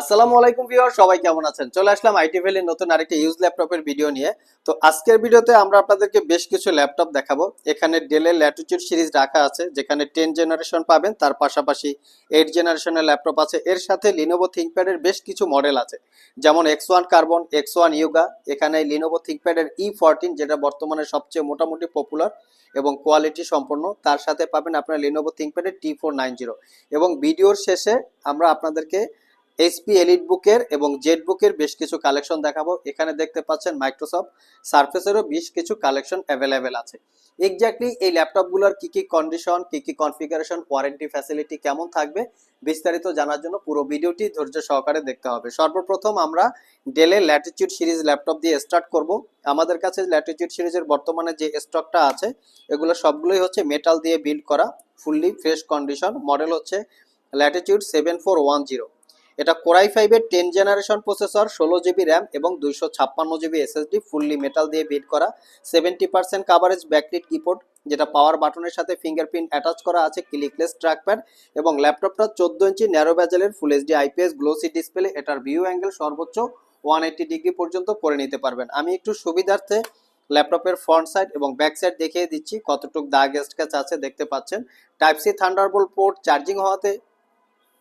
আসসালামু আলাইকুম ভিউয়ার, সবাই কেমন আছেন? চলে আসলাম আইটি ভ্যালির নতুন আরেকটা ইউজ ল্যাপটপের ভিডিও নিয়ে। তো আজকের ভিডিওতে আমরা আপনাদেরকে বেশ কিছু ল্যাপটপ দেখাবো। এখানে ডেলের ল্যাটিটিউড সিরিজ রাখা আছে, যেখানে টেন জেনারেশন পাবেন। তার পাশাপাশি এইট জেনারেশনের ল্যাপটপ আছে। এর সাথে লিনোভো থিঙ্কপ্যাডের বেশ কিছু মডেল আছে। যেমন X one carbon X one Yoga এখানে লিনোভো থিঙ্কপ্যাডের ই ফোরটিন যেটা বর্তমানে সবচেয়ে মোটামুটি পপুলার এবং কোয়ালিটি সম্পন্ন। তার সাথে পাবেন আপনার লিনোভো থিঙ্কপ্যাডের টি ফোর নাইন জিরো এবং ভিডিওর শেষে আমরা আপনাদেরকে এইচপি এলিট বুকের এবং জেড বুকের বেশ কিছু কালেকশন দেখাবো। এখানে দেখতে পাচ্ছেন মাইক্রোসফট সার্ফেসেরও বেশ কিছু কালেকশন অ্যাভেলেবেল আছে। এক্স্যাক্টলি এই ল্যাপটপগুলোর কি কি কন্ডিশন কি কি কনফিগারেশন ওয়ারেন্টি ফ্যাসিলিটি কেমন থাকবে বিস্তারিত জানার জন্য পুরো ভিডিওটি ধৈর্য সহকারে দেখতে হবে। সর্বপ্রথম আমরা ডেলের ল্যাটিটিউড সিরিজ ল্যাপটপ দিয়ে স্টার্ট করব। আমাদের কাছে ল্যাটিটিউড সিরিজের বর্তমানে যে স্টকটা আছে, এগুলো সবগুলোই হচ্ছে মেটাল দিয়ে বিল্ড করা ফুললি ফ্রেশ কন্ডিশন মডেল হচ্ছে Latitude seven four one zero এটা কোরাই ফাইভের টেন জেনারেশন প্রসেসর, ষোলো জিবি র্যাম এবং দুইশো ছাপ্পান্ন জিবি এসএসডি, ফুললি মেটাল দিয়ে বিল্ড করা। Seventy percent coverage backlit keyboard যেটা পাওয়ার বাটনের সাথে ফিঙ্গারপ্রিন্ট অ্যাটাচ করা আছে ক্লিকলেস ট্র্যাকপ্যাড এবং ল্যাপটপটা চোদ্দ ইঞ্চি narrow ব্যাজেলের full HD IPS glossy display এটার ভিউ অ্যাঙ্গেল সর্বোচ্চ ওয়ান এইটি ডিগ্রি পর্যন্ত করে নিতে পারবেন। আমি একটু সুবিধার্থে ল্যাপটপের ফ্রন্ট সাইড এবং ব্যাক সাইড দেখিয়ে দিচ্ছি, কতটুক দাগ স্ক্যাচ আছে দেখতে পাচ্ছেন। Type C Thunderbolt port charging হওয়াতে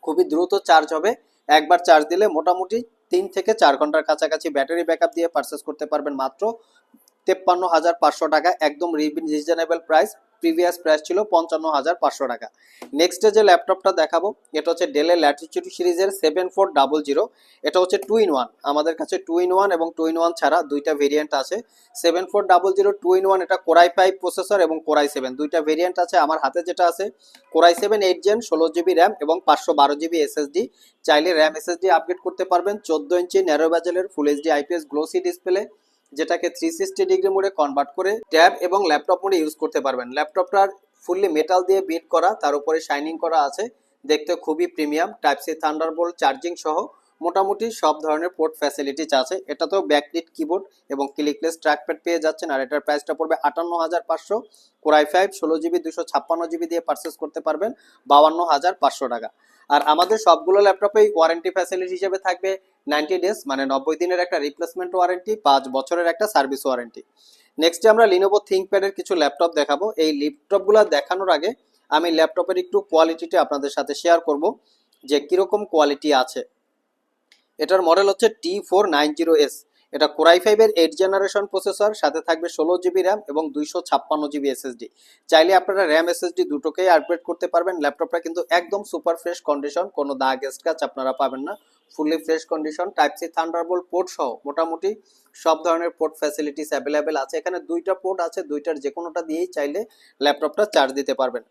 খুবই দ্রুত চার্জ হবে। একবার চার্জ দিলে মোটামুটি তিন থেকে চার ঘণ্টার কাছাকাছি ব্যাটারি ব্যাকআপ দিয়ে পারচেস করতে পারবেন মাত্র তেপ্পান্ন হাজার পাঁচশো টাকা, একদম রিজনেবল প্রাইস প্রিভিয়াস প্রাইস ছিল পঞ্চান্ন হাজার পাঁচশো টাকা। নেক্সটে যে ল্যাপটপটা দেখাবো, এটা হচ্ছে ডেলের ল্যাটিটিউড সিরিজের সেভেন ফোর ডাবল জিরো এটা হচ্ছে টু ইন ওয়ান আমাদের কাছে টু ইন ওয়ান এবং টু ইন ওয়ান ছাড়া দুইটা ভেরিয়েন্ট আছে। Seven four double zero two in one এটা কোরাই ফাইভ প্রসেসর এবং কোরাই সেভেন দুইটা ভেরিয়েন্ট আছে আমার হাতে যেটা আছে। Core i seven eight gen ষোলো জিবি র্যাম এবং পাঁচশো বারো জিবি এসএসডি চাইলে র্যাম এসএসডি আপগ্রেড করতে পারবেন, চোদ্দ ইঞ্চি narrow ব্যাজেলের full HD IPS glossy display যেটাকে থ্রি সিক্সটি ডিগ্রি মোডে কনভার্ট করে ট্যাব এবং ল্যাপটপ মোডে ইউজ করতে পারবেন। ল্যাপটপটার ফুললি মেটাল দিয়ে বিট করা, তার উপরে শাইনিং করা আছে। দেখতে খুবই premium type C Thunderbolt charging সহ। মোটামুটি সব ধরনের পোর্ট ফ্যাসিলিটিস আছে। এটাতেও ব্যাকলিট কিবোর্ড এবং ক্লিকলেস ট্র্যাকপ্যাড পেয়ে যাচ্ছেন। আর এটার প্রাইসটা পড়বে আটান্ন হাজার পাঁচশো কোরাই ফাইভ ষোলো জিবি দুশো ছাপ্পান্ন জিবি দিয়ে পারচেস করতে পারবেন। বাউান্ন হাজার পাঁচশো টাকা। আর আমাদের সবগুলো ল্যাপটপেই ওয়ারেন্টি ফ্যাসিলিটি হিসেবে থাকবে নাইনটি ডেজ মানে নব্বই দিনের একটা রিপ্লেসমেন্ট ওয়ারেন্টি পাঁচ বছরের একটা সার্ভিস ওয়ারেন্টি নেক্সটে আমরা লিনোভো থিঙ্কপ্যাডের কিছু ল্যাপটপ দেখাবো। এই ল্যাপটপগুলো দেখানোর আগে আমি ল্যাপটপের একটু কোয়ালিটিটা আপনাদের সাথে শেয়ার করব যে কীরকম কোয়ালিটি আছে। এটার মডেল হচ্ছে T four nine zero S এটা কোরাই ফাইভের এইট জেনারেশন প্রসেসর সাথে থাকবে ষোলো জিবি র্যাম এবং দুইশো ছাপ্পান্ন জিবি এসএসডি চাইলে আপনারা র্যাম এসএসডি দুটোকেই আপগ্রেড করতে পারবেন। ল্যাপটপটা কিন্তু একদম সুপার ফ্রেশ কন্ডিশন কোনো দাগ স্ক্র্যাচ আপনারা পাবেন না। Fully fresh condition type C thunderbolt port সহ মোটামুটি সব ধরনের পোর্ট ফ্যাসিলিটিস অ্যাভেলেবেল আছে। এখানে দুইটা পোর্ট আছে, দুইটার যে কোনোটা দিয়েই চাইলে ল্যাপটপটা চার্জ দিতে পারবেন।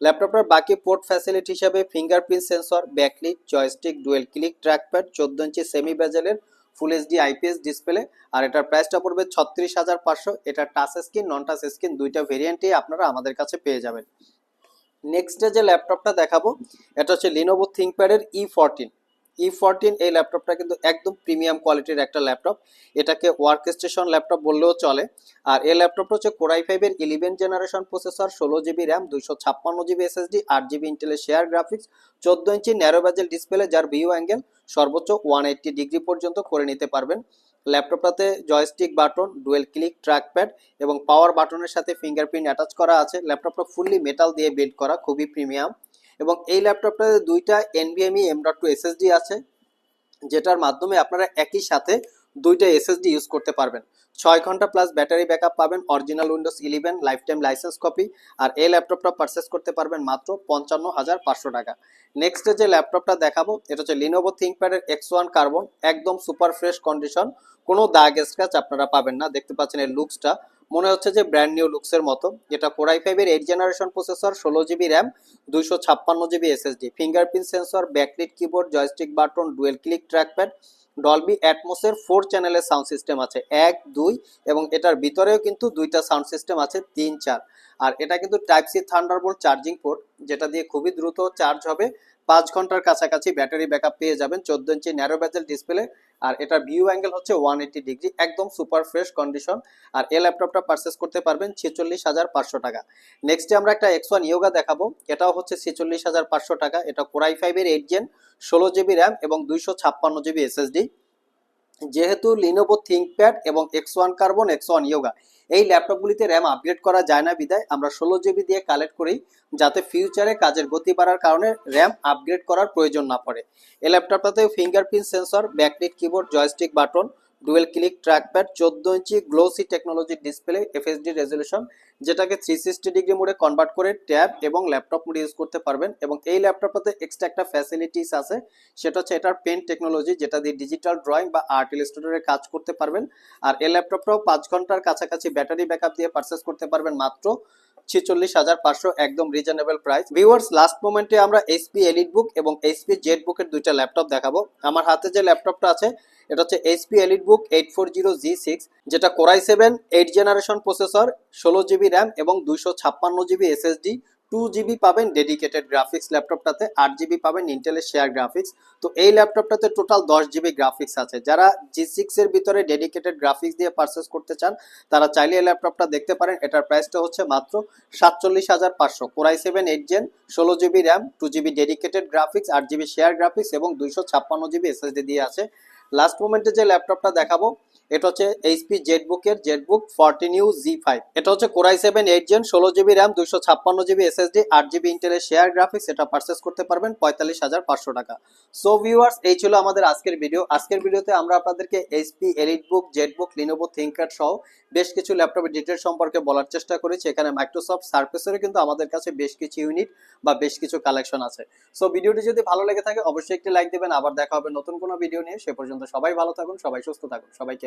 ল্যাপটপটার বাকি পোর্ট ফ্যাসিলিটি হিসাবে fingerprint sensor backlit joystick dual click trackpad চোদ্দ ইঞ্চি সেমি বেজেলের ফুল এইচডি আইপিএস ডিসপ্লে আর এটার প্রাইসটা পড়বে ছত্রিশ হাজার পাঁচশো। এটা touch screen non touch screen দুইটা ভেরিয়েন্টই আপনারা আমাদের কাছে পেয়ে যাবেন। নেক্সট ডে যে ল্যাপটপটা দেখাবো, এটা হচ্ছে লিনোভো থিঙ্কপ্যাডের ই ফোরটিন ই ফোরটিন এই ল্যাপটপটা কিন্তু একদম প্রিমিয়াম কোয়ালিটির একটা ল্যাপটপ এটাকে ওয়ার্ক স্টেশন ল্যাপটপ বললেও চলে। আর এই ল্যাপটপটা হচ্ছে কোরাই ফাইভের ইলেভেন জেনারেশন প্রসেসর ষোলো জিবি র্যাম দুইশো ছাপ্পান্ন জিবি এসএসডি আট জিবি ইন্টেলের শেয়ার গ্রাফিক্স চোদ্দ ইঞ্চি ন্যারো ব্যাজেল ডিসপ্লে যার ভিউ অ্যাঙ্গেল সর্বোচ্চ ওয়ান এইট্টি ডিগ্রি পর্যন্ত করে নিতে পারবেন। ল্যাপটপটাতে joystick button dual click trackpad এবং পাওয়ার বাটনের সাথে ফিঙ্গারপ্রিন্ট অ্যাটাচ করা আছে। ল্যাপটপটা ফুললি মেটাল দিয়ে বিল্ড করা, খুবই প্রিমিয়াম এবং এই ল্যাপটপটাতে দুইটা এনবিএমই এম ডট টু এসএসডি আছে, যেটার মাধ্যমে আপনারা একই সাথে দুইটা এসএসডি ইউজ করতে পারবেন। ছয় ঘণ্টা প্লাস ব্যাটারি ব্যাকআপ পাবেন original Windows eleven lifetime license copy আর এই ল্যাপটপটা পারচেস করতে পারবেন মাত্র পঞ্চান্ন হাজার পাঁচশো টাকা। নেক্সট যে ল্যাপটপটা দেখাবো, এটা হচ্ছে লিনোভো থিঙ্কপ্যাডের এক্স ওয়ান কার্বন একদম সুপার ফ্রেশ কন্ডিশন কোনো দাগ স্ক্র্যাচ আপনারা পাবেন না। দেখতে পাচ্ছেন এর লুকসটা মনে হচ্ছে যে ব্র্যান্ড নিউ লুকসের মতো। এটা কোরাই ফাইভের এইট জেনারেশন প্রসেসর ষোলো জিবি র্যাম দুইশো ছাপ্পান্ন GB SSD fingerprint sensor backlit keyboard joystick button dual click trackpad Dolby অ্যাটমোসের four চ্যানেলের সাউন্ড সিস্টেম আছে। এক, দুই এবং এটার ভিতরেও কিন্তু দুইটা সাউন্ড সিস্টেম আছে, তিন, চার। আর এটা কিন্তু type C thunderbolt charging port যেটা দিয়ে খুবই দ্রুত চার্জ হবে। পাঁচ ঘণ্টার কাছাকাছি ব্যাটারি ব্যাকআপ পেয়ে যাবেন চোদ্দ ইঞ্চি ন্যারো ব্যাজেল ডিসপ্লে আর এটার ভিউ অ্যাঙ্গেল হচ্ছে ওয়ান এইটি ডিগ্রি একদম সুপার ফ্রেশ কন্ডিশন আর এই ল্যাপটপটা পারচেস করতে পারবেন ছেচল্লিশ হাজার পাঁচশো টাকা। নেক্সটে আমরা একটা এক্স ওয়ান ইয়োগা দেখাবো। এটাও হচ্ছে ছেচল্লিশ হাজার পাঁচশো টাকা। এটা কোরাই ফাইভের এইট জেন ষোলো জিবি র্যাম এবং দুইশো ছাপ্পান্ন জিবি এসএসডি যেহেতু লিনোভো থিঙ্কপ্যাড এবং X one carbon X one Yoga এই ল্যাপটপগুলিতে র্যাম আপগ্রেড করা যায় না বিদায় আমরা ষোলো জিবি দিয়ে কালেক্ট করি, যাতে ফিউচারে কাজের গতি বাড়ার কারণে র্যাম আপগ্রেড করার প্রয়োজন না পড়ে। এই ল্যাপটপটাতে fingerprint sensor backlit keyboard joystick button dual click trackpad চোদ্দ ইঞ্চি গ্লোসি টেকনোলজির ডিসপ্লে এফএসডি রেজলিউশন যেটাকে থ্রি সিক্সটি ডিগ্রি মোডে কনভার্ট করে ট্যাব এবং ল্যাপটপ মোডে ইউজ করতে পারবেন। এবং এই ল্যাপটপটাতে এক্সট্রা একটা ফ্যাসিলিটিস আছে, সেটা হচ্ছে এটার পেন টেকনোলজি যেটা দিয়ে ডিজিটাল ড্রয়িং বা আর্ট ইলাস্ট্রেটরের কাজ করতে পারবেন। আর এই ল্যাপটপটাও পাঁচ ঘণ্টার কাছাকাছি ব্যাটারি ব্যাকআপ দিয়ে পারচেস করতে পারবেন মাত্র ছেচল্লিশ হাজার পাঁচশো একদম রিজনেবল প্রাইস ভিউয়ার্স লাস্ট মোমেন্টে আমরা এইচপি এলিট বুক এবং এইচপি জেড বুকের দুইটা ল্যাপটপ দেখাবো। আমার হাতে যে ল্যাপটপটা আছে, এটা হচ্ছে HP Elite Book eight four zero G six যেটা core i seven eight generation processor ষোলো জিবি র্যাম এবং দুইশো ছাপ্পান্ন জিবি এসএসডি টু জিবি পাবেন ডেডিকেটেড গ্রাফিক্স ল্যাপটপটাতে আট জিবি পাবেন ইন্টেলের শেয়ার গ্রাফিক্স তো এই ল্যাপটপটাতে টোটাল দশ জিবি গ্রাফিক্স আছে। যারা জি সিক্স এর ভিতরে ডেডিকেটেড গ্রাফিক্স দিয়ে পারচেস করতে চান, তারা চাইলে এই ল্যাপটপটা দেখতে পারেন। এটার প্রাইসটা হচ্ছে মাত্র সাতচল্লিশ হাজার পাঁচশো। Core i seven eight gen ষোলো GB RAM two GB dedicated graphics আট জিবি শেয়ার গ্রাফিক্স এবং দুইশো ছাপ্পান্ন জিবি এসএসডি দিয়ে আছে। লাস্ট মোমেন্টে যে ল্যাপটপটা দেখাবো এটা হচ্ছে HP জেটবুকের ZBook fourteen U G five এটা হচ্ছে core i seven eight gen ষোলো জিবি র্যাম দুইশো ছাপ্পান্ন জিবি এসএসডি আট জিবি ইন্টেলের শেয়ার গ্রাফিক্স এটা পারচেস করতে পারবেন পঁয়তাল্লিশ হাজার পাঁচশো টাকা। সো ভিউয়ার্স এই ছিল আমাদের আজকের ভিডিও আজকের ভিডিওতে আমরা আপনাদেরকে HP EliteBook Jetbook Lenovo ThinkPad সহ বেশ কিছু ল্যাপটপের ডিটেল সম্পর্কে বলার চেষ্টা করেছি। এখানে মাইক্রোসফট সার্ফেসেরও কিন্তু আমাদের কাছে বেশ কিছু ইউনিট বা বেশ কিছু কালেকশন আছে। সো ভিডিওটি যদি ভালো লেগে থাকে, অবশ্যই একটি লাইক দেবেন। আবার দেখা হবে নতুন কোনো ভিডিও নিয়ে। সে পর্যন্ত সবাই ভালো থাকুন, সবাই সুস্থ থাকুন। সবাইকে